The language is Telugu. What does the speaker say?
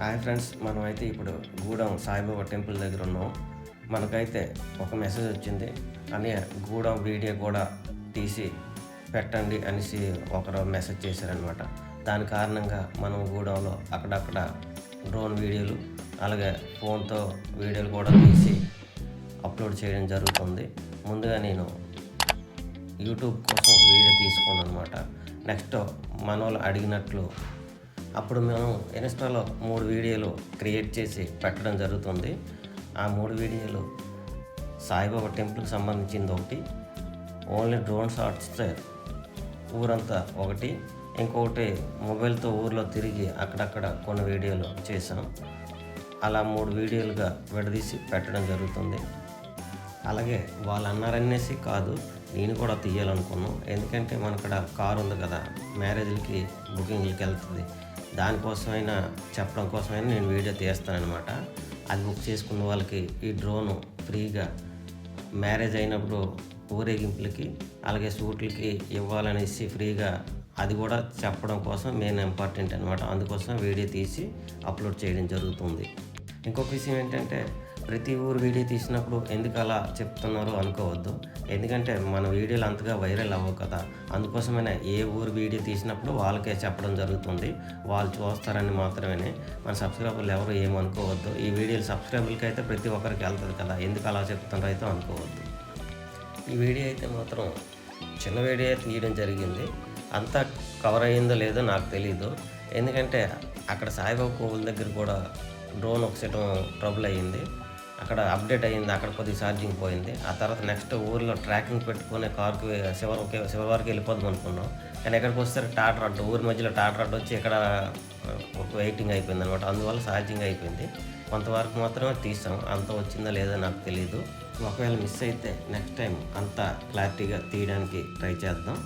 హాయ్ ఫ్రెండ్స్ మనమైతే ఇప్పుడు గూడెం సాయిబాబా టెంపుల్ దగ్గర ఉన్నాం. మనకైతే ఒక మెసేజ్ వచ్చింది. అని గూడెం వీడియో కూడా తీసి పెట్టండి అనేసి ఒకరు మెసేజ్ చేశారనమాట దాని కారణంగా మనం గూడెంలో అక్కడక్కడ డ్రోన్ వీడియోలు అలాగే ఫోన్తో వీడియోలు కూడా తీసి అప్లోడ్ చేయడం జరుగుతుంది. ముందుగా నేను యూట్యూబ్ కోసం వీడియో తీసుకున్నాను అనమాట నెక్స్ట్ మన వాళ్ళు అడిగినట్లు అప్పుడు మేము ఇన్స్టాలో మూడు వీడియోలు క్రియేట్ చేసి పెట్టడం జరుగుతుంది. ఆ మూడు వీడియోలు సాయిబాబా టెంపుల్కి సంబంధించింది ఒకటి ఓన్లీ డ్రోన్ షాట్స్ ఊరంతా ఒకటి. ఇంకొకటి మొబైల్తో ఊర్లో తిరిగి అక్కడక్కడ కొన్ని వీడియోలు చేసాం అలా మూడు వీడియోలుగా విడదీసి పెట్టడం జరుగుతుంది. అలాగే వాళ్ళు అన్నారనేసి కాదు నేను కూడా తీయాలనుకున్నాను ఎందుకంటే మన ఇక్కడ కారు ఉంది కదా మ్యారేజ్లకి బుకింగ్లకి వెళ్తుంది. దానికోసమైనా చెప్పడం కోసమైనా నేను వీడియో తీస్తానమాట అది బుక్ చేసుకున్న వాళ్ళకి ఈ డ్రోను ఫ్రీగా మ్యారేజ్ అయినప్పుడు ఊరేగింపులకి అలాగే సూట్లకి ఇవ్వాలనేసి ఫ్రీగా అది కూడా చెప్పడం కోసం మెయిన్ ఇంపార్టెంట్ అనమాట అందుకోసం వీడియో తీసి అప్లోడ్ చేయడం జరుగుతుంది. ఇంకొక విషయం ఏంటంటే ప్రతి ఊరు వీడియో తీసినప్పుడు ఎందుకు అలా చెప్తున్నారు అనుకోవద్దు. ఎందుకంటే మన వీడియోలు అంతగా వైరల్ అవ్వవు కదా. అందుకోసమైనా ఏ ఊరు వీడియో తీసినప్పుడు వాళ్ళకే చెప్పడం జరుగుతుంది. వాళ్ళు చూస్తారని మాత్రమే మన సబ్స్క్రైబర్లు ఎవరు ఏమనుకోవద్దు ఈ వీడియోలు సబ్స్క్రైబర్లకి అయితే ప్రతి ఒక్కరికి వెళ్తుంది కదా. ఎందుకు అలా చెప్తున్నారు అయితే అనుకోవద్దు. ఈ వీడియో అయితే మాత్రం చిన్న వీడియో తీయడం జరిగింది. అంతా కవర్ అయ్యిందో లేదో నాకు తెలియదు ఎందుకంటే అక్కడ సాయిబాబా కోవుల దగ్గర కూడా డ్రోన్ ఒకసేటం ట్రబుల్ అయ్యింది. అక్కడ అప్డేట్ అయ్యింది అక్కడ కొద్దిగా ఛార్జింగ్ పోయింది. ఆ తర్వాత నెక్స్ట్ ఊర్లో ట్రాకింగ్ పెట్టుకునే కార్కి శివరికి వరకు వెళ్ళిపోదాం అనుకున్నాం. కానీ ఎక్కడికి వస్తే టాటర్ అడ్డు ఊరి మధ్యలో టాటర్ అడ్డు వచ్చి ఇక్కడ ఒక వెయిటింగ్ అయిపోయింది అనమాట అందువల్ల ఛార్జింగ్ అయిపోయింది. కొంతవరకు మాత్రమే తీసాం. అంత వచ్చిందా లేదో నాకు తెలియదు ఒకవేళ మిస్ అయితే నెక్స్ట్ టైం అంత క్లారిటీగా తీయడానికి ట్రై చేద్దాం.